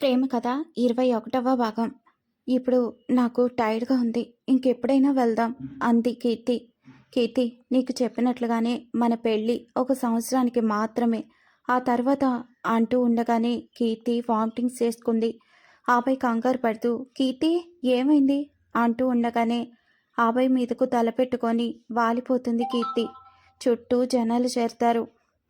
ప్రేమ కథ ఇరవై ఒకటవ భాగం. ఇప్పుడు నాకు టైర్డ్గా ఉంది. ఇంకెప్పుడైనా వెళ్దాం అంది కీర్తి. కీర్తి నీకు చెప్పినట్లుగానే మన పెళ్ళి ఒక సంవత్సరానికి మాత్రమే. ఆ తర్వాత అంటూ ఉండగానే కీర్తి వామిటింగ్స్ చేసుకుంది. ఆపై కంగారు పడుతూ కీర్తి ఏమైంది? అంటూ ఉండగానే ఆపై మీదకు తలపెట్టుకొని వాలిపోతుంది కీర్తి. చుట్టూ జనాలు చేరుతారు.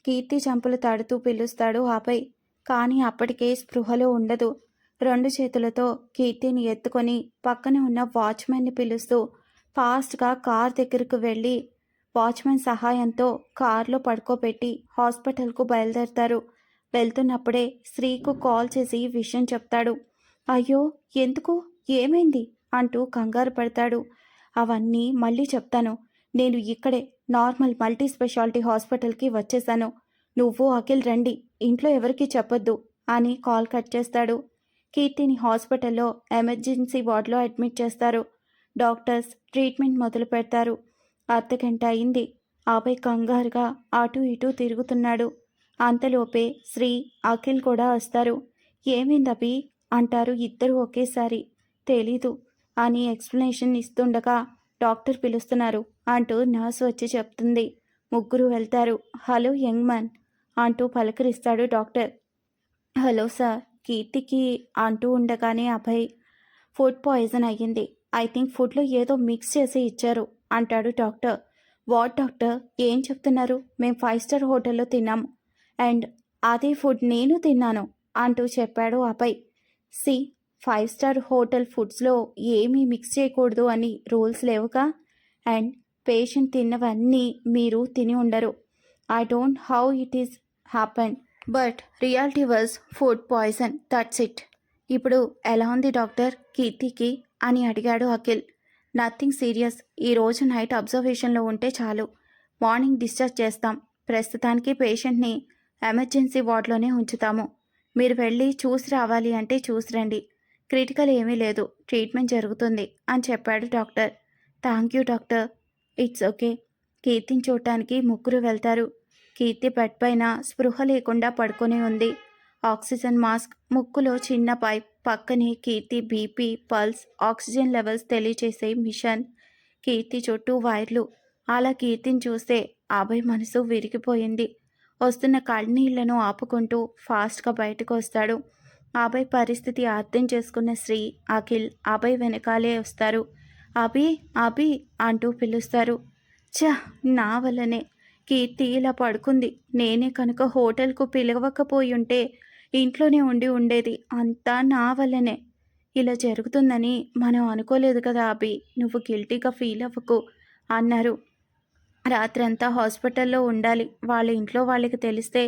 కీర్తి చంపులు తడుతూ పిలుస్తాడు ఆపై కానీ అప్పటికే స్పృహలో ఉండదు. రెండు చేతులతో కీర్తిని ఎత్తుకొని పక్కనే ఉన్న వాచ్మెన్ని పిలుస్తూ ఫాస్ట్గా కార్ దగ్గరకు వెళ్ళి వాచ్మెన్ సహాయంతో కార్లో పడుకోబెట్టి హాస్పిటల్కు బయలుదేరతారు. వెళ్తున్నప్పుడే శ్రీకు కాల్ చేసి విషయం చెప్తాడు. అయ్యో ఎందుకు? ఏమైంది? అంటూ కంగారు పడతాడు. అవన్నీ మళ్ళీ చెప్తాను. నేను ఇక్కడే నార్మల్ మల్టీ స్పెషాలిటీ హాస్పిటల్కి వచ్చేసాను. నువ్వు అఖిల్ రండి ఇంట్లో ఎవరికి చెప్పొద్దు అని కాల్ కట్ చేస్తాడు. కీర్తిని హాస్పిటల్లో ఎమర్జెన్సీ వార్డులో అడ్మిట్ చేస్తారు. డాక్టర్స్ ట్రీట్మెంట్ మొదలు పెడతారు. అర్ధగంట అయింది. ఆపై కంగారుగా అటు ఇటు తిరుగుతున్నాడు. అంతలోపే శ్రీ అఖిల్ కూడా వస్తారు. ఏమైందబి అంటారు ఇద్దరు ఒకేసారి. తెలీదు అని ఎక్స్ప్లెనేషన్ ఇస్తుండగా డాక్టర్ పిలుస్తున్నారు అంటూ నర్స్ వచ్చి చెప్తుంది. ముగ్గురు వెళ్తారు. హలో యంగ్ మ్యాన్ అంటూ పలకరిస్తాడు డాక్టర్. హలో సార్ కీర్తికి అంటూ ఉండగానే అభయ్ ఫుడ్ పాయిజన్ అయ్యింది. ఐ థింక్ ఫుడ్లో ఏదో మిక్స్ చేసి ఇచ్చారు అంటాడు డాక్టర్. What doctor? ఏం చెప్తున్నారు? మేము ఫైవ్ స్టార్ హోటల్లో తిన్నాము అండ్ అదే ఫుడ్ నేను తిన్నాను అంటూ చెప్పాడు అభయ్. సి ఫైవ్ స్టార్ హోటల్ ఫుడ్స్లో ఏమీ మిక్స్ చేయకూడదు అని రూల్స్ లేవుగా? అండ్ పేషెంట్ తిన్నవన్నీ మీరు తిని ఉండరు. I don't how it is happen but reality was food poison that's it ఇప్పుడు ఎలా ఉంది డాక్టర్? కీర్తికి అని అడిగాడు అఖిల్. నథింగ్ సీరియస్ ఈ రోజు నైట్ అబ్జర్వేషన్లో ఉంటే చాలు. మార్నింగ్ డిశ్చార్జ్ చేస్తాం. ప్రస్తుతానికి పేషెంట్ని ఎమర్జెన్సీ వార్డులోనే ఉంచుతాము. మీరు వెళ్ళి చూసి రావాలి అంటే చూసి రండి. క్రిటికల్ ఏమీ లేదు. ట్రీట్మెంట్ జరుగుతుంది అని చెప్పాడు doctor. Thank you doctor. It's okay కీర్తిని చూడటానికి ముగ్గురు వెళ్తారు. కీర్తి బెడ్ పైన స్పృహ లేకుండా పడుకొని ఉంది. ఆక్సిజన్ మాస్క్ ముక్కులో చిన్న పైప్ పక్కనే Keerthi BP pulse oxygen levels తెలియచేసే machine. Keerthi చుట్టూ వైర్లు. అలా కీర్తిని చూస్తే అభయ్ మనసు విరిగిపోయింది. వస్తున్న కళ్ళనీళ్ళను ఆపుకుంటూ ఫాస్ట్గా బయటకు వస్తాడు. అభయ్ పరిస్థితి అర్థం చేసుకున్న శ్రీ అఖిల్ అభయ్ వెనకాలే వస్తారు. అభి అభి అంటూ పిలుస్తారు. ఛ! నా వల్లనే కీర్తి ఇలా పడుకుంది. నేనే కనుక హోటల్కు పిలవకపోయి ఉంటే ఇంట్లోనే ఉండి ఉండేది అంతా నా వల్లనే. ఇలా జరుగుతుందని మనం అనుకోలేదు కదా అభి. నువ్వు గిల్టీగా ఫీల్ అవ్వకు అన్నారు. రాత్రంతా హాస్పిటల్లో ఉండాలి. వాళ్ళ ఇంట్లో వాళ్ళకి తెలిస్తే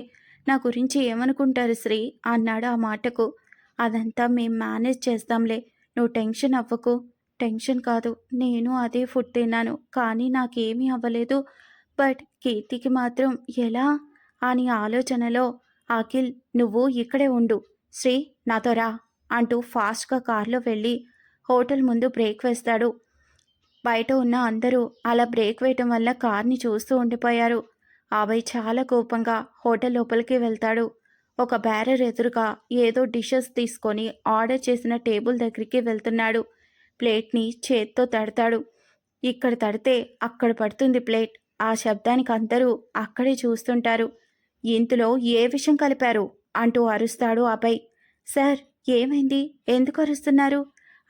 నా గురించి ఏమనుకుంటారు శ్రీ? అన్నాడు ఆ మాటకు. అదంతా మేము మేనేజ్ చేస్తాంలే. నువ్వు టెన్షన్ అవ్వకు. టెన్షన్ కాదు. నేను అదే ఫుడ్ తిన్నాను. కానీ నాకేమీ అవ్వలేదు. బట్ కీర్తికి మాత్రం ఎలా? అని ఆలోచనలో అఖిల్ నువ్వు ఇక్కడే ఉండు. శ్రీ నాతో రా అంటూ ఫాస్ట్గా కారులో వెళ్ళి హోటల్ ముందు బ్రేక్ వేస్తాడు. బయట ఉన్న అందరూ అలా బ్రేక్ వేయటం వల్ల కార్ని చూస్తూ ఉండిపోయారు. అభయ్ చాలా కోపంగా హోటల్ లోపలికి వెళ్తాడు. ఒక బ్యారర్ ఎదురుగా ఏదో డిషెస్ తీసుకొని ఆర్డర్ చేసిన టేబుల్ దగ్గరికి వెళ్తున్నాడు. ప్లేట్ని చేత్తో తడతాడు. ఇక్కడ తడితే అక్కడ పడుతుంది ప్లేట్. ఆ శబ్దానికి అందరూ అక్కడే చూస్తుంటారు. ఇంతలో ఏ విషయం కలిపారు? అంటూ అరుస్తాడు అభయ్. సార్ ఏమైంది? ఎందుకు అరుస్తున్నారు?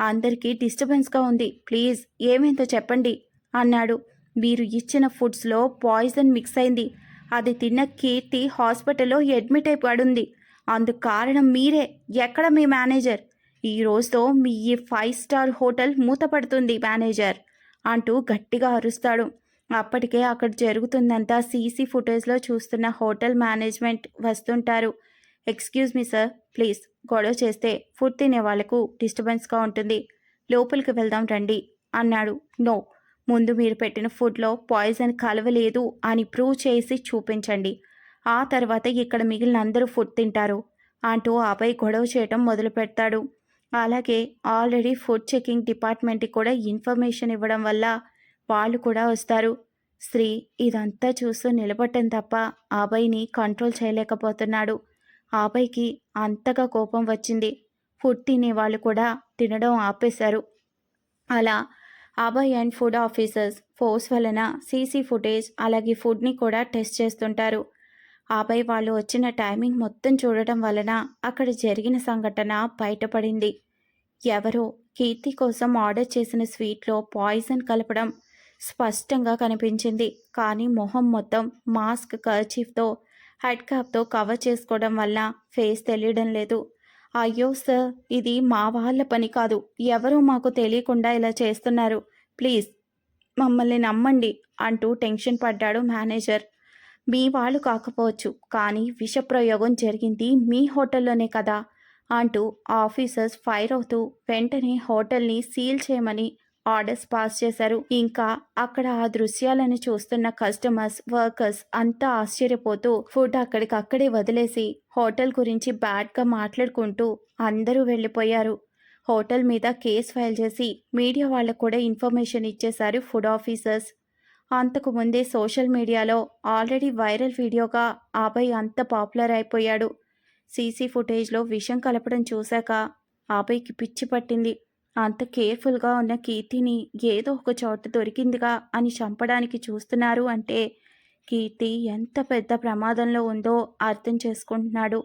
అందరికీ డిస్టర్బెన్స్గా ఉంది. ప్లీజ్ ఏమైందో చెప్పండి అన్నాడు. మీరు ఇచ్చిన ఫుడ్స్లో పాయిజన్ మిక్స్ అయింది. అది తిన్న కీర్తి హాస్పిటల్లో అడ్మిట్ అయి పడుంది అందుకు కారణం మీరే. ఎక్కడ మీ మేనేజర్? ఈ రోజుతో మీ ఈ ఫైవ్ స్టార్ హోటల్ మూతపడుతుంది మేనేజర్ అంటూ గట్టిగా అరుస్తాడు. అప్పటికే అక్కడ జరుగుతుందంతా సీసీ ఫుటేజ్లో చూస్తున్న హోటల్ మేనేజ్మెంట్ వస్తుంటారు. ఎక్స్క్యూజ్ మీ సార్ ప్లీజ్ గొడవ చేస్తే ఫుడ్ తినే వాళ్ళకు డిస్టర్బెన్స్గా ఉంటుంది. లోపలికి వెళ్దాం రండి అన్నాడు. నో ముందు మీరు పెట్టిన ఫుడ్లో పాయిజన్ కలవలేదు అని ప్రూవ్ చేసి చూపించండి. ఆ తర్వాత ఇక్కడ మిగిలిన అందరూ ఫుడ్ తింటారు అంటూ ఆపై గొడవ చేయటం మొదలు పెడతాడు. అలాగే ఆల్రెడీ ఫుడ్ చెకింగ్ డిపార్ట్మెంట్కి కూడా ఇన్ఫర్మేషన్ ఇవ్వడం వల్ల వాళ్ళు కూడా వస్తారు. స్త్రీ ఇదంతా చూస్తూ నిలబట్టం తప్ప ఆబాయిని కంట్రోల్ చేయలేకపోతున్నాడు. ఆబాయికి అంతగా కోపం వచ్చింది. ఫుడ్ తినేవాళ్ళు కూడా తినడం ఆపేశారు. అలా Abhay and food officers force వలన సీసీ ఫుటేజ్ అలాగే ఫుడ్ని కూడా టెస్ట్ చేస్తుంటారు. ఆబాయ్ వాళ్ళు వచ్చిన టైమింగ్ మొత్తం చూడటం వలన అక్కడ జరిగిన సంఘటన బయటపడింది. ఎవరో కీర్తి కోసం ఆర్డర్ చేసిన స్వీట్లో పాయిజన్ కలపడం స్పష్టంగా కనిపించింది. కానీ మొహం మొత్తం మాస్క్ కర్చీఫ్తో హెడ్ క్యాప్తో కవర్ చేసుకోవడం వల్ల ఫేస్ తెలియడం లేదు. అయ్యో సార్ ఇది మా వాళ్ళ పని కాదు. ఎవరూ మాకు తెలియకుండా ఇలా చేస్తున్నారు. ప్లీజ్ మమ్మల్ని నమ్మండి అంటూ టెన్షన్ పడ్డాడు మేనేజర్. మీ వాళ్ళు కాకపోవచ్చు కానీ విషప్రయోగం జరిగింది మీ హోటల్లోనే కదా అంటూ ఆఫీసర్స్ ఫైర్ అవుతూ వెంటనే హోటల్ని సీల్ చేయమని ఆర్డర్స్ పాస్ చేశారు. ఇంకా అక్కడ ఆ దృశ్యాలను చూస్తున్న కస్టమర్స్ వర్కర్స్ అంతా ఆశ్చర్యపోతూ ఫుడ్ అక్కడికక్కడే వదిలేసి హోటల్ గురించి బ్యాడ్గా మాట్లాడుకుంటూ అందరూ వెళ్ళిపోయారు. హోటల్ మీద కేసు ఫైల్ చేసి మీడియా వాళ్ళకు కూడా ఇన్ఫర్మేషన్ ఇచ్చేశారు ఫుడ్ ఆఫీసర్స్. అంతకు ముందే సోషల్ మీడియాలో ఆల్రెడీ వైరల్ వీడియోగా ఆపై అంత పాపులర్ అయిపోయాడు. సీసీ ఫుటేజ్లో విషం కలపడం చూశాక ఆపైకి పిచ్చి పట్టింది. అంత కేర్ఫుల్గా ఉన్న కీర్తిని ఏదో ఒక చోట దొరికిందిగా అని చంపడానికి చూస్తున్నారు అంటే కీర్తి ఎంత పెద్ద ప్రమాదంలో ఉందో అర్థం చేసుకుంటున్నాడు.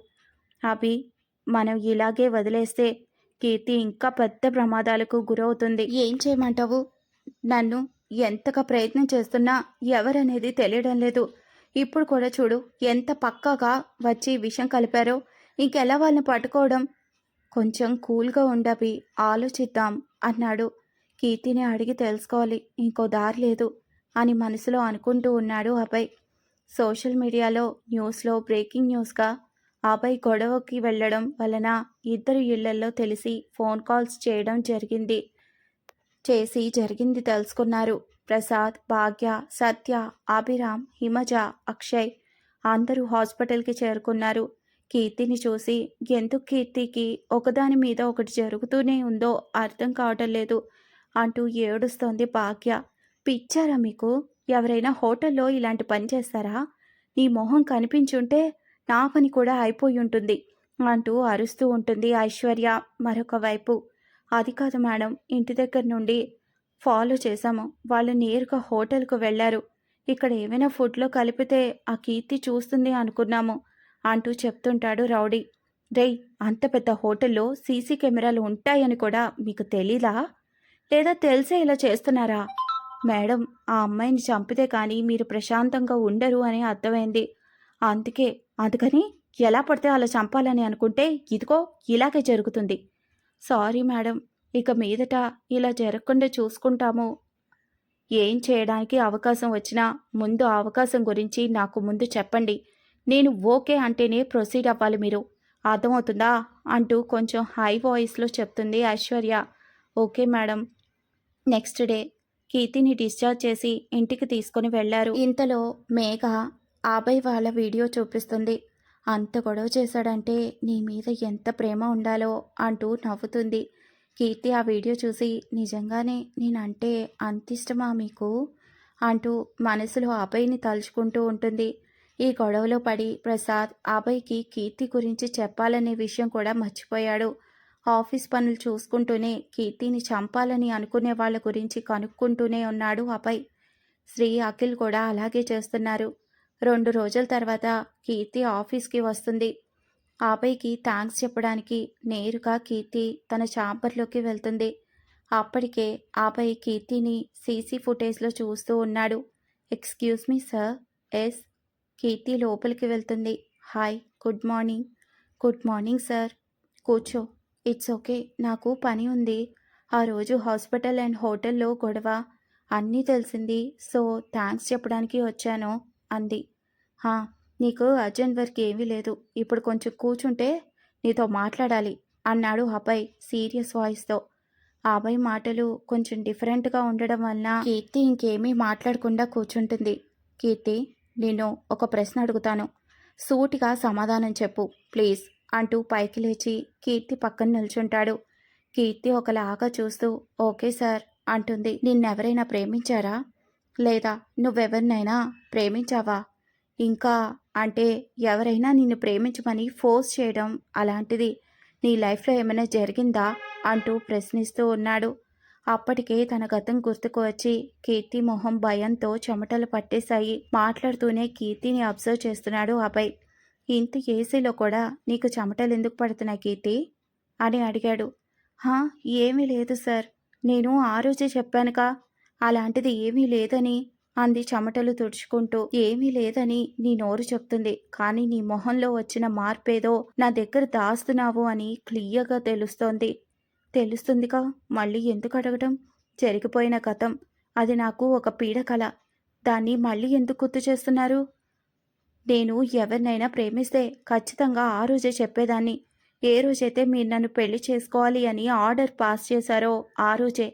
అభి మనం ఇలాగే వదిలేస్తే కీర్తి ఇంకా పెద్ద ప్రమాదాలకు గురవుతుంది. ఏం చేయమంటావు? నన్ను ఎంతగా ప్రయత్నం చేస్తున్నా ఎవరనేది తెలియడం లేదు. ఇప్పుడు కూడా చూడు ఎంత పక్కగా వచ్చి విషం కలిపారో ఇంకెలా వాళ్ళని పట్టుకోవడం? కొంచెం కూల్గా ఉండవి ఆలోచిద్దాం అన్నాడు. కీర్తిని అడిగి తెలుసుకోవాలి ఇంకో దారి లేదు అని మనసులో అనుకుంటూ ఉన్నాడు అభయ్. సోషల్ మీడియాలో న్యూస్లో బ్రేకింగ్ న్యూస్గా అభయ్ గొడవకి వెళ్ళడం వలన ఇద్దరు ఇళ్ళలో తెలిసి ఫోన్ కాల్స్ చేయడం జరిగింది. చేసి జరిగింది తెలుసుకున్నారు. ప్రసాద్ భాగ్య సత్య అభిరామ్ హిమజ అక్షయ్ అందరూ హాస్పిటల్కి చేరుకున్నారు. కీర్తిని చూసి ఎందుకు కీర్తికి ఒకదాని మీద ఒకటి జరుగుతూనే ఉందో అర్థం కావటం లేదు అంటూ ఏడుస్తోంది భాగ్య. పిచ్చారా మీకు? ఎవరైనా హోటల్లో ఇలాంటి పని చేస్తారా? నీ మొహం కనిపించుంటే నా పని కూడా అయిపోయి ఉంటుంది అంటూ అరుస్తూ ఉంటుంది ఐశ్వర్య మరొక వైపు. అది కాదు మేడం ఇంటి దగ్గర నుండి ఫాలో చేశాము. వాళ్ళు నేరుగా హోటల్కు వెళ్ళారు. ఇక్కడ ఏమైనా ఫుడ్లో కలిపితే ఆ కీర్తి చూస్తుంది అనుకున్నాము. అంటూ చెప్తుంటాడు రౌడీ. రేయ్ అంత పెద్ద హోటల్లో సీసీ కెమెరాలు ఉంటాయని కూడా మీకు తెలీదా? లేదా తెలిసే ఇలా చేస్తున్నారా? మేడం ఆ అమ్మాయిని చంపితే కానీ మీరు ప్రశాంతంగా ఉండరు అని అర్థమైంది. అందుకే అందుకని ఎలా పడితే అలా చంపాలని అనుకుంటే ఇదిగో ఇలాగే జరుగుతుంది. సారీ మేడం ఇక మీదట ఇలా జరగకుండా చూసుకుంటాము. ఏం చేయడానికి అవకాశం వచ్చినా ముందు ఆ అవకాశం గురించి నాకు ముందు చెప్పండి. నేను ఓకే అంటేనే ప్రొసీడ్ అవ్వాలి మీరు. అర్థమవుతుందా? అంటూ కొంచెం హై వాయిస్లో చెప్తుంది Aishwarya. Okay madam. Next day కీర్తిని డిశ్చార్జ్ చేసి ఇంటికి తీసుకొని వెళ్ళారు. ఇంతలో మేఘ ఆబాయ్ వాళ్ళ వీడియో చూపిస్తుంది. అంత గొడవ చేశాడంటే నీ మీద ఎంత ప్రేమ ఉండాలో అంటూ నవ్వుతుంది. కీర్తి ఆ వీడియో చూసి నిజంగానే నేనంటే అంత ఇష్టమా మీకు? అంటూ మనసులో అభయ్ని తలుచుకుంటూ ఉంటుంది. ఈ గొడవలో పడి ప్రసాద్ అభయ్కి కీర్తి గురించి చెప్పాలనే విషయం కూడా మర్చిపోయాడు. ఆఫీస్ పనులు చూసుకుంటూనే కీర్తిని చంపాలని అనుకునే వాళ్ళ గురించి కనుక్కుంటూనే ఉన్నాడు అభయ్. శ్రీ అఖిల్ కూడా అలాగే చేస్తున్నారు. రెండు రోజుల తర్వాత కీర్తి ఆఫీస్కి వస్తుంది. అభయ్కి థ్యాంక్స్ చెప్పడానికి నేరుగా కీర్తి తన చాంబర్లోకి వెళ్తుంది. అప్పటికే అభయ్ కీర్తిని సీసీ ఫుటేజ్లో చూస్తూ ఉన్నాడు. Excuse me sir. Yes. Keerthi లోపలికి వెళ్తుంది. Hi good morning. Good morning sir. కూర్చో. It's okay. నాకు పని ఉంది. ఆ రోజు హాస్పిటల్ అండ్ హోటల్లో గొడవ. అన్నీ తెలిసింది. సో థ్యాంక్స్ చెప్పడానికి వచ్చాను అంది. హా నీకు అర్జెంట్ వర్క్ ఏమీ లేదు. ఇప్పుడు కొంచెం కూర్చుంటే నీతో మాట్లాడాలి అన్నాడు అభయ్ సీరియస్ వాయిస్తో. అభయ్ మాటలు కొంచెం డిఫరెంట్గా ఉండడం వలన కీర్తి ఇంకేమీ మాట్లాడకుండా కూర్చుంటుంది. కీర్తి నేను ఒక ప్రశ్న అడుగుతాను. సూటిగా సమాధానం చెప్పు ప్లీజ్ అంటూ పైకి లేచి కీర్తి పక్కన నిల్చుంటాడు. కీర్తి ఒకలాగా చూస్తూ ఓకే సార్ అంటుంది. నిన్నెవరైనా ప్రేమించారా? లేదా నువ్వెవరినైనా ప్రేమించావా? ఇంకా అంటే ఎవరైనా నిన్ను ప్రేమించమని ఫోర్స్ చేయడం అలాంటిది. నీ లైఫ్లో ఏమైనా జరిగిందా? అంటూ ప్రశ్నిస్తూ ఉన్నాడు. అప్పటికే తన గతం గుర్తుకు వచ్చి కీర్తి మొహం భయంతో చెమటలు పట్టేశాయి. మాట్లాడుతూనే కీర్తిని అబ్జర్వ్ చేస్తున్నాడు అభయ్. ఇంత ఏసీలో కూడా నీకు చెమటలు ఎందుకు పడుతున్నాయి కీర్తి? అని అడిగాడు. హా ఏమీ లేదు సార్. నేను ఆ రోజే చెప్పానుగా. అలాంటిది ఏమీ లేదని అంది చెమటలు తుడుచుకుంటూ. ఏమీ లేదని నీ నోరు చెప్తుంది. కానీ నీ మొహంలో వచ్చిన మార్పేదో నా దగ్గర దాస్తున్నావు అని క్లియర్గా తెలుస్తోంది. తెలుస్తుందిగా. మళ్ళీ ఎందుకు అడగటం? జరిగిపోయిన గతం. అది నాకు ఒక పీడకల దాన్ని మళ్ళీ ఎందుకు గుర్తు చేస్తున్నారు? నేను ఎవరినైనా ప్రేమిస్తే ఖచ్చితంగా ఆ రోజే చెప్పేదాన్ని. ఏ రోజైతే మీరు నన్ను పెళ్ళి చేసుకోవాలి అని ఆర్డర్ పాస్ చేశారో ఆ రోజే.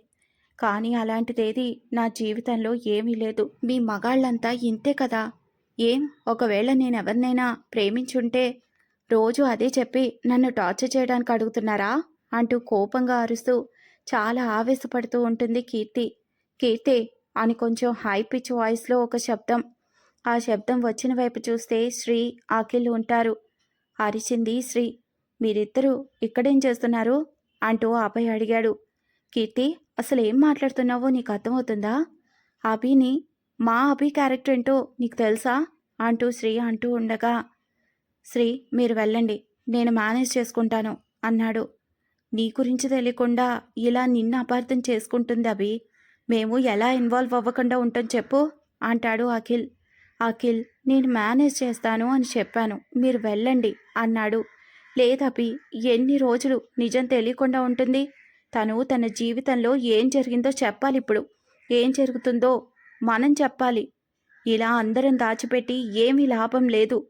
కానీ అలాంటిదేది నా జీవితంలో ఏమీ లేదు. మీ మగాళ్ళంతా ఇంతే కదా? ఏం? ఒకవేళ నేను ఎవరినైనా ప్రేమించుంటే రోజు అదే చెప్పి నన్ను టార్చర్ చేయడానికి అడుగుతున్నారా? అంటూ కోపంగా అరుస్తూ చాలా ఆవేశపడుతూ ఉంటుంది కీర్తి. కీర్తి! అని కొంచెం హై పిచ్ వాయిస్లో ఒక శబ్దం. ఆ శబ్దం వచ్చిన వైపు చూస్తే శ్రీ అఖిల్ ఉంటారు. అరిచింది శ్రీ. మీరిద్దరూ ఇక్కడేం చేస్తున్నారు? అంటూ అభయ్ అడిగాడు. కీర్తి! అసలు ఏం మాట్లాడుతున్నావో నీకు అర్థమవుతుందా? అభిని మా అభి క్యారెక్టర్ ఏంటో నీకు తెలుసా? అంటూ శ్రీ అంటూ ఉండగా శ్రీ మీరు వెళ్ళండి. నేను మేనేజ్ చేసుకుంటాను అన్నాడు. నీ గురించి తెలియకుండా ఇలా నిన్ను అపార్థం చేసుకుంటుంది అభి. మేము ఎలా ఇన్వాల్వ్ అవ్వకుండా ఉంటాం చెప్పు అంటాడు అఖిల్. అఖిల్ నేను మేనేజ్ చేస్తాను అని చెప్పాను. మీరు వెళ్ళండి అన్నాడు. లేదభి ఎన్ని రోజులు? నిజం తెలియకుండా ఉంటుంది. తను తన జీవితంలో ఏం జరిగిందో చెప్పాలి ఇప్పుడు. ఏం జరుగుతుందో మనం చెప్పాలి. ఇలా అందరం దాచిపెట్టి ఏమీ లాభం లేదు.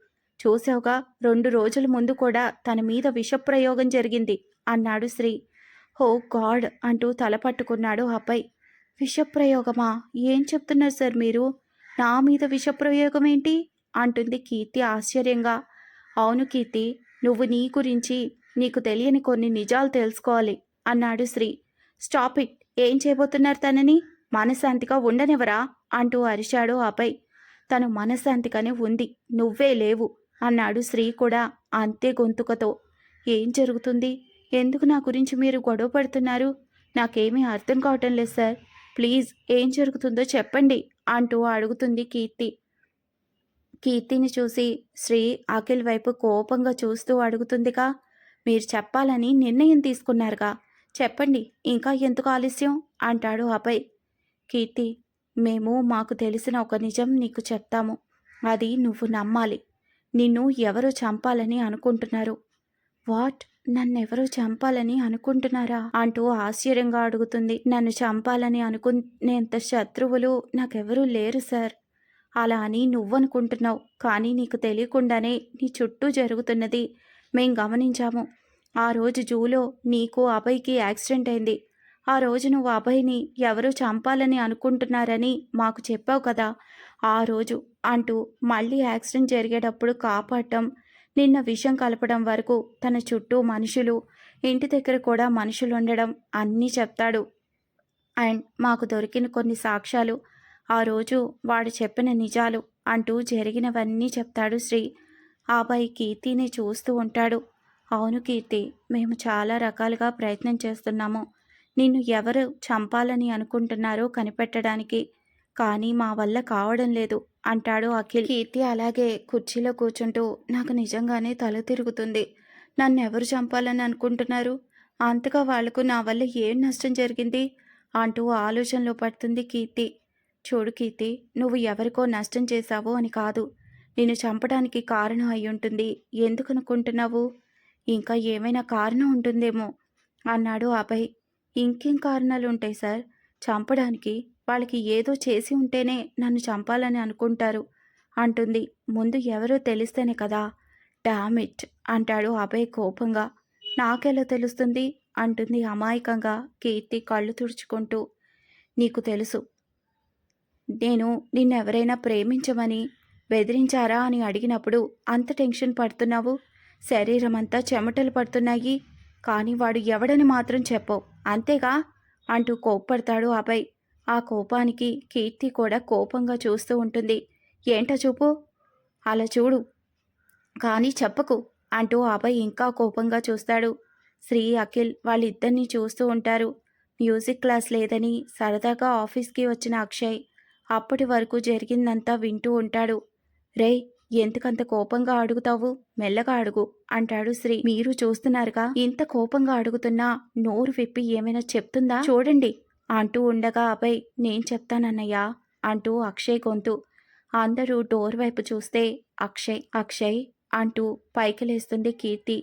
చూసావుగా రెండు రోజుల ముందు కూడా తన మీద విషప్రయోగం జరిగింది. అన్నాడు శ్రీ. హో గాడ్! అంటూ తల పట్టుకున్నాడు అబ్బాయి. విషప్రయోగమా? ఏం చెప్తున్నారు సార్ మీరు? నా మీద విషప్రయోగం ఏంటి అంటుంది కీర్తి ఆశ్చర్యంగా. అవును కీర్తి నువ్వు నీ గురించి నీకు తెలియని కొన్ని నిజాలు తెలుసుకోవాలి అన్నాడు శ్రీ. Stop it! ఏం చేయబోతున్నారు తనని? మనశాంతిగా ఉండనివరా అంటూ అరిశాడు అబ్బాయి. తను మనశాంతిగానే ఉంది నువ్వే లేవు అన్నాడు శ్రీ కూడా అంతే గొంతుకతో. ఏం జరుగుతుంది? ఎందుకు నా గురించి మీరు గొడవ పడుతున్నారు? నాకేమీ అర్థం కావటం లేదు సార్. ప్లీజ్ ఏం జరుగుతుందో చెప్పండి అంటూ అడుగుతుంది కీర్తి. కీర్తిని చూసి శ్రీ అఖిల్ వైపు కోపంగా చూస్తూ అడుగుతుందిగా. మీరు చెప్పాలని నిర్ణయం తీసుకున్నారుగా. చెప్పండి ఇంకా ఎందుకు ఆలస్యం? అంటాడు అభయ్. కీర్తి మేము మాకు తెలిసిన ఒక నిజం నీకు చెప్తాము. అది నువ్వు నమ్మాలి. నిన్ను ఎవరు చంపాలని అనుకుంటున్నారు. వాట్? నన్నెవరూ చంపాలని అనుకుంటున్నారా? అంటూ ఆశ్చర్యంగా అడుగుతుంది. నన్ను చంపాలని అనుకునేంత శత్రువులు నాకెవరూ లేరు సార్. అలా అని నువ్వనుకుంటున్నావు. కానీ నీకు తెలియకుండానే నీ చుట్టూ జరుగుతున్నది మేం గమనించాము. ఆ రోజు జూలో నీకు అభయ్కి యాక్సిడెంట్ అయింది. ఆ రోజు నువ్వు అభయ్ని ఎవరు చంపాలని అనుకుంటున్నారని మాకు చెప్పావు కదా. ఆ రోజు అంటూ మళ్ళీ యాక్సిడెంట్ జరిగేటప్పుడు కాపాడటం నిన్న విషం కలపడం వరకు తన చుట్టూ మనుషులు ఇంటి దగ్గర కూడా మనుషులు ఉండడం అన్నీ చెప్తాడు. అండ్ మాకు దొరికిన కొన్ని సాక్ష్యాలు ఆ రోజు వాడు చెప్పిన నిజాలు అంటూ జరిగినవన్నీ చెప్తాడు శ్రీ. ఆపై కీర్తిని చూస్తూ ఉంటాడు. అవును కీర్తి మేము చాలా రకాలుగా ప్రయత్నం చేస్తున్నాము. నిన్ను ఎవరు చంపాలని అనుకుంటున్నారో కనిపెట్టడానికి కానీ మా వల్ల కావడం లేదు అంటాడు అఖిల్. కీర్తి అలాగే కుర్చీలో కూర్చుంటూ నాకు నిజంగానే తల తిరుగుతుంది. నన్ను ఎవరు చంపాలని అనుకుంటున్నారు? అంతగా వాళ్ళకు నా వల్ల ఏం నష్టం జరిగింది? అంటూ ఆలోచనలో పడుతుంది కీర్తి. చూడు కీర్తి నువ్వు ఎవరికో నష్టం చేశావో అని కాదు. నిన్ను చంపడానికి కారణం అయి ఉంటుంది. ఎందుకు అనుకుంటున్నావు? ఇంకా ఏమైనా కారణం ఉంటుందేమో? అన్నాడు అభయ్. ఇంకేం కారణాలు ఉంటాయి సార్? చంపడానికి వాళ్ళకి ఏదో చేసి ఉంటేనే నన్ను చంపాలని అనుకుంటారు అంటుంది. ముందు ఎవరో తెలిస్తేనే కదా. డామిట్ అంటాడు అభయ్ కోపంగా. నాకెలా తెలుస్తుంది? అంటుంది అమాయకంగా కీర్తి కళ్ళు తుడుచుకుంటూ. నీకు తెలుసు. నేను నిన్నెవరైనా ప్రేమించమని బెదిరించారా అని అడిగినప్పుడు అంత టెన్షన్ పడుతున్నావు? శరీరం అంతా చెమటలు పడుతున్నాయి. కానీ వాడు ఎవడని మాత్రం చెప్పవు. అంతేగా? అంటూ కోప్పడతాడు అభయ్. ఆ కోపానికి కీర్తి కూడా కోపంగా చూస్తూ ఉంటుంది. ఏంట చూపు? అలా చూడు. కానీ చెప్పకు. అంటూ అభయ్ ఇంకా కోపంగా చూస్తాడు. శ్రీ అఖిల్ వాళ్ళిద్దరినీ చూస్తూ ఉంటారు. మ్యూజిక్ క్లాస్ లేదని సరదాగా ఆఫీస్కి వచ్చిన అక్షయ్ అప్పటి వరకు జరిగిందంతా వింటూ ఉంటాడు. రేయ్ ఎందుకంత కోపంగా అడుగుతావు? మెల్లగా అడుగు అంటాడు శ్రీ. మీరు చూస్తున్నారుగా ఇంత కోపంగా అడుగుతున్నా నోరు విప్పి ఏమైనా చెప్తుందా? చూడండి. అంటూ ఉండగా అభయ్ నేను చెప్తానన్నయ్యా అంటూ అక్షయ్ గొంతు. అందరూ డోర్ వైపు చూస్తే అక్షయ్ అక్షయ్ అంటూ పైకి లేస్తుంది కీర్తి.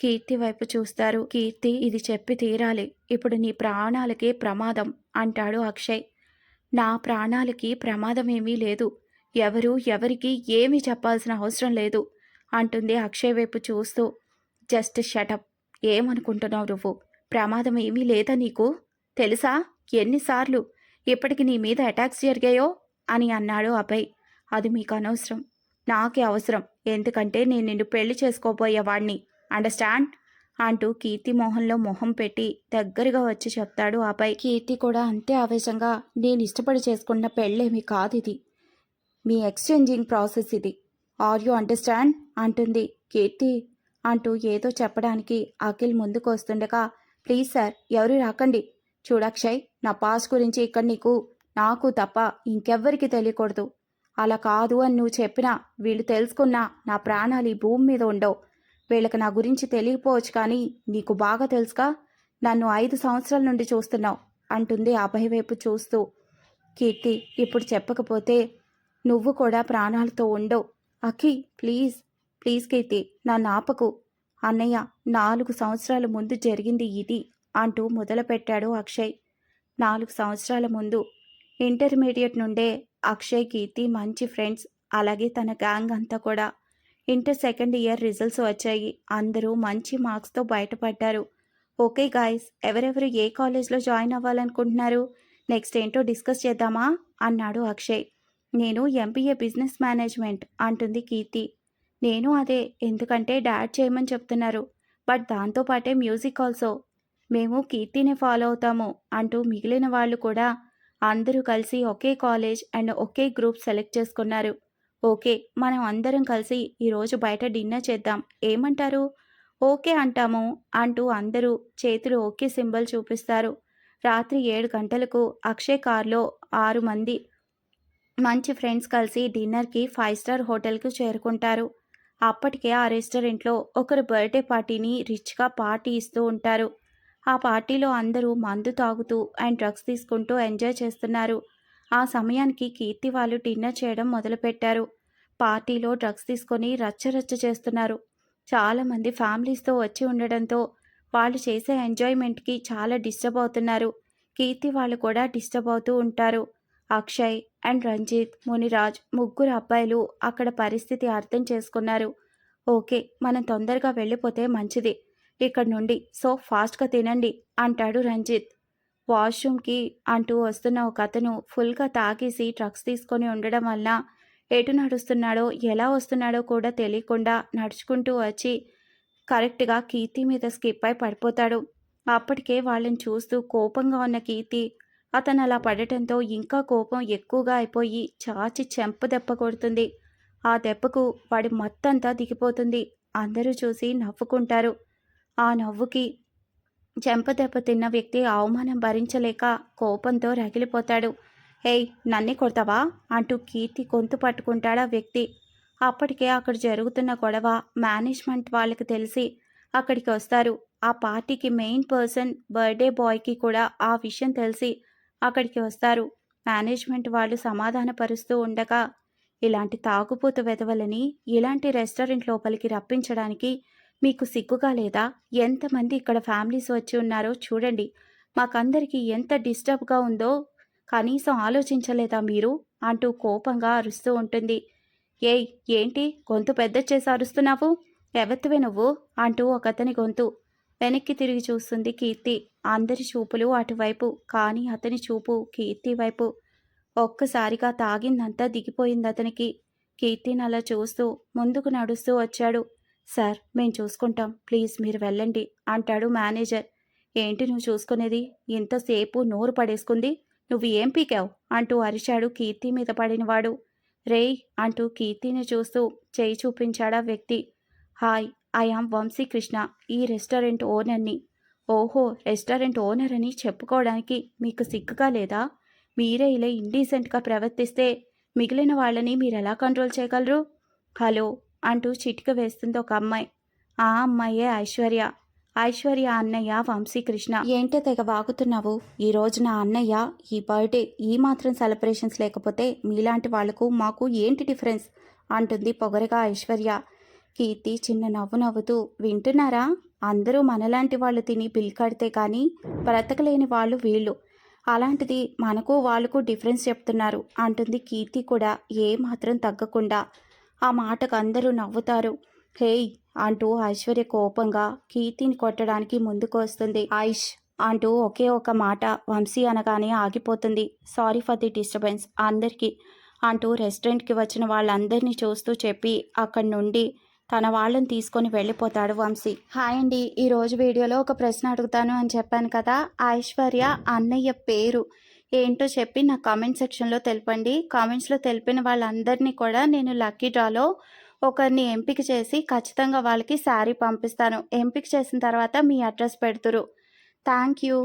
కీర్తి వైపు చూస్తారు కీర్తి ఇది చెప్పి తీరాలి. ఇప్పుడు నీ ప్రాణాలకే ప్రమాదం అంటాడు అక్షయ్. నా ప్రాణాలకి ప్రమాదమేమీ లేదు. ఎవరు ఎవరికి ఏమీ చెప్పాల్సిన అవసరం లేదు అంటుంది అక్షయ్ వైపు చూస్తూ. Just shut up. ఏమనుకుంటున్నావు నువ్వు? ప్రమాదం ఏమీ లేదా నీకు? తెలుసా? ఎన్నిసార్లు ఇప్పటికి నీ మీద అటాక్స్ జరిగాయో అని అన్నాడు అభయ్. అది మీకు అనవసరం. నాకే అవసరం. ఎందుకంటే నేను నిన్ను పెళ్ళి చేసుకోబోయేవాణ్ణి అండర్స్టాండ్? అంటూ కీర్తి మొహంలో మొహం పెట్టి దగ్గరగా వచ్చి చెప్తాడు అబ్బాయి కీర్తి కూడా అంతే ఆవేశంగా నేను ఇష్టపడి చేసుకున్న పెళ్ళేమి కాదు ఇది మీ ఎక్స్చేంజింగ్ ప్రాసెస్ ఇది. Are you understand? అంటుంది కీర్తి. అంటూ ఏదో చెప్పడానికి అఖిల్ ముందుకు వస్తుండగా ప్లీజ్ సార్ ఎవరు రాకండి. చూడక్షయ్ నా పాస్ గురించి ఇక్కడ నీకు నాకు తప్ప ఇంకెవ్వరికి తెలియకూడదు. అలా కాదు అని నువ్వు చెప్పినా వీళ్ళు తెలుసుకున్నా నా ప్రాణాలు ఈ భూమి మీద ఉండవు. వీళ్ళకి నా గురించి తెలియకపోవచ్చు కానీ నీకు బాగా తెలుసుగా? నన్ను ఐదు సంవత్సరాల నుండి చూస్తున్నావు అంటుంది అభయ వైపు చూస్తూ. కీర్తి ఇప్పుడు చెప్పకపోతే నువ్వు కూడా ప్రాణాలతో ఉండవు. అఖి ప్లీజ్ ప్లీజ్ కీర్తి నన్ను ఆపకు. అన్నయ్య నాలుగు సంవత్సరాల ముందు జరిగింది ఇది అంటూ మొదలుపెట్టాడు అక్షయ్. నాలుగు సంవత్సరాల ముందు ఇంటర్మీడియట్ నుండే అక్షయ్ కీర్తి మంచి ఫ్రెండ్స్ అలాగే తన గ్యాంగ్ అంతా కూడా. ఇంటర్ సెకండ్ ఇయర్ రిజల్ట్స్ వచ్చాయి. అందరూ మంచి మార్క్స్తో బయటపడ్డారు. ఓకే గాయస్ ఎవరెవరు ఏ కాలేజ్లో జాయిన్ అవ్వాలనుకుంటున్నారు? నెక్స్ట్ ఏంటో డిస్కస్ చేద్దామా? అన్నాడు అక్షయ్. నేను ఎంబీఏ బిజినెస్ మేనేజ్మెంట్ అంటుంది కీర్తి. నేను అదే ఎందుకంటే డాడ్ చేయమని చెప్తున్నారు. బట్ దాంతోపాటే మ్యూజిక్ ఆల్సో. మేము కీర్తిని ఫాలో అవుతాము అంటూ మిగిలిన వాళ్ళు కూడా అందరూ కలిసి ఒకే కాలేజ్ అండ్ ఒకే గ్రూప్ సెలెక్ట్ చేసుకున్నారు. ఓకే మనం అందరం కలిసి ఈరోజు బయట డిన్నర్ చేద్దాం. ఏమంటారు? ఓకే అంటాము అంటూ అందరూ చేతులు ఓకే సింబల్ చూపిస్తారు. రాత్రి ఏడు గంటలకు అక్షయ్ కార్లో ఆరు మంది మంచి ఫ్రెండ్స్ కలిసి డిన్నర్కి ఫైవ్ స్టార్ హోటల్కు చేరుకుంటారు. అప్పటికే ఆ రెస్టారెంట్లో ఒకరు బర్త్డే పార్టీని రిచ్గా పార్టీ ఇస్తూ ఉంటారు. ఆ పార్టీలో అందరూ మందు తాగుతూ అండ్ డ్రగ్స్ తీసుకుంటూ ఎంజాయ్ చేస్తున్నారు. ఆ సమయానికి కీర్తి వాళ్ళు డిన్నర్ చేయడం మొదలుపెట్టారు. పార్టీలో డ్రగ్స్ తీసుకొని రచ్చరచ్చ చేస్తున్నారు. చాలామంది ఫ్యామిలీస్తో వచ్చి ఉండడంతో వాళ్ళు చేసే ఎంజాయ్మెంట్కి చాలా డిస్టర్బ్ అవుతున్నారు. కీర్తి వాళ్ళు కూడా డిస్టర్బ్ అవుతూ ఉంటారు. అక్షయ్ అండ్ రంజిత్ మునిరాజ్ ముగ్గురు అబ్బాయిలు అక్కడ పరిస్థితి అర్థం చేసుకున్నారు. ఓకే మనం తొందరగా వెళ్ళిపోతే మంచిది. ఇక్కడ నుండి. సో ఫాస్ట్గా తినండి అంటాడు రంజిత్. వాష్రూమ్కి అంటూ వస్తున్న ఒక అతను ఫుల్గా తాగేసి డ్రగ్స్ తీసుకొని ఉండడం వల్ల ఎటు నడుస్తున్నాడో ఎలా వస్తున్నాడో కూడా తెలియకుండా నడుచుకుంటూ వచ్చి కరెక్ట్గా కీర్తి మీద స్కిప్ అయి పడిపోతాడు. అప్పటికే వాళ్ళని చూస్తూ కోపంగా ఉన్న కీర్తి అతను అలా పడటంతో ఇంకా కోపం ఎక్కువగా అయిపోయి చాచి చెంప దెబ్బ కొడుతుంది. ఆ దెబ్బకు వాడి మొత్తంతా దిగిపోతుంది. అందరూ చూసి నవ్వుకుంటారు. ఆ నవ్వుకి చెంపదెబ్బ తిన్న వ్యక్తి అవమానం భరించలేక కోపంతో రగిలిపోతాడు. ఏయ్ నన్నే కొడతావా? అంటూ కీర్తి గొంతు పట్టుకుంటాడా వ్యక్తి. అప్పటికే అక్కడ జరుగుతున్న గొడవ మేనేజ్మెంట్ వాళ్ళకి తెలిసి అక్కడికి వస్తారు. ఆ పార్టీకి మెయిన్ పర్సన్ బర్త్డే బాయ్కి కూడా ఆ విషయం తెలిసి అక్కడికి వస్తారు. మేనేజ్మెంట్ వాళ్ళు సమాధానపరుస్తూ ఉండగా ఇలాంటి తాగుపోతు వెదవలని ఇలాంటి రెస్టారెంట్ లోపలికి రప్పించడానికి మీకు సిగ్గుగా లేదా? ఎంతమంది ఇక్కడ ఫ్యామిలీస్ వచ్చి ఉన్నారో చూడండి. మాకందరికీ ఎంత డిస్టర్బ్గా ఉందో కనీసం ఆలోచించలేదా మీరు? అంటూ కోపంగా అరుస్తూ ఉంటుంది. ఏయ్ ఏంటి? గొంతు పెద్ద చేసి అరుస్తున్నావు? ఎవత్తువే నువ్వు? అంటూ ఒకతని గొంతు. వెనక్కి తిరిగి చూస్తుంది కీర్తి. అందరి చూపులు అటువైపు కానీ అతని చూపు కీర్తి వైపు. ఒక్కసారిగా తాగిందంతా దిగిపోయింది అతనికి. కీర్తిని అలా చూస్తూ ముందుకు నడుస్తూ వచ్చాడు. సార్ మేం చూసుకుంటాం. ప్లీజ్ మీరు వెళ్ళండి అంటాడు మేనేజర్. ఏంటి నువ్వు చూసుకునేది? ఇంతసేపు నోరు పడేసుకుంది. నువ్వు ఏం పీకావు? అంటూ అరిచాడు కీర్తి మీద పడినవాడు. రేయ్ అంటూ కీర్తిని చూస్తూ చేయి చూపించాడా వ్యక్తి. హాయ్ ఐ ఆమ్ వంశీకృష్ణ ఈ రెస్టారెంట్ ఓనర్ని. ఓహో రెస్టారెంట్ ఓనర్ అని చెప్పుకోవడానికి మీకు సిగ్గుగా లేదా? మీరే ఇలా ఇండీసెంట్గా ప్రవర్తిస్తే మిగిలిన వాళ్ళని మీరు ఎలా కంట్రోల్ చేయగలరు? హలో అంటూ చిటిక వేస్తుంది ఒక అమ్మాయి. ఆ అమ్మాయే ఐశ్వర్య. ఐశ్వర్య అన్నయ్య వంశీకృష్ణ. ఏంటో తెగ వాగుతున్నావు? ఈ రోజు నా అన్నయ్య ఈ బర్త్డే ఈ మాత్రం సెలబ్రేషన్స్ లేకపోతే మీలాంటి వాళ్ళకు మాకు ఏంటి డిఫరెన్స్? అంటుంది పొగరగా ఐశ్వర్య. కీర్తి చిన్న నవ్వు నవ్వుతూ వింటున్నారా? అందరూ మనలాంటి వాళ్ళు తిని బిల్ కడితే కానీ బ్రతకలేని వాళ్ళు వీళ్ళు. అలాంటిది మనకు వాళ్ళకు డిఫరెన్స్ చెప్తున్నారు అంటుంది కీర్తి కూడా. ఏ మాత్రం తగ్గకుండా. ఆ మాటకు అందరూ నవ్వుతారు. హేయ్! అంటూ ఐశ్వర్య కోపంగా కీర్తిని కొట్టడానికి ముందుకు వస్తుంది. ఐష్! అంటూ ఒకే ఒక మాట వంశీ అనగానే ఆగిపోతుంది. సారీ ఫర్ ది డిస్టర్బెన్స్ అందరికీ అంటూ రెస్టారెంట్కి వచ్చిన వాళ్ళందరినీ చూస్తూ చెప్పి అక్కడి నుండి తన వాళ్ళని తీసుకొని వెళ్ళిపోతాడు వంశీ. హాయ్ అండి ఈరోజు వీడియోలో ఒక ప్రశ్న అడుగుతాను అని చెప్పాను కదా? ఐశ్వర్య అన్నయ్య పేరు ఏంటో చెప్పి నా కామెంట్ సెక్షన్లో తెలపండి. కామెంట్స్లో తెలిపిన వాళ్ళందరినీ కూడా నేను లక్కీ డ్రాలో ఒకరిని ఎంపిక చేసి ఖచ్చితంగా వాళ్ళకి శారీ పంపిస్తాను. ఎంపిక చేసిన తర్వాత మీ అడ్రస్ పెడుతురు. Thank you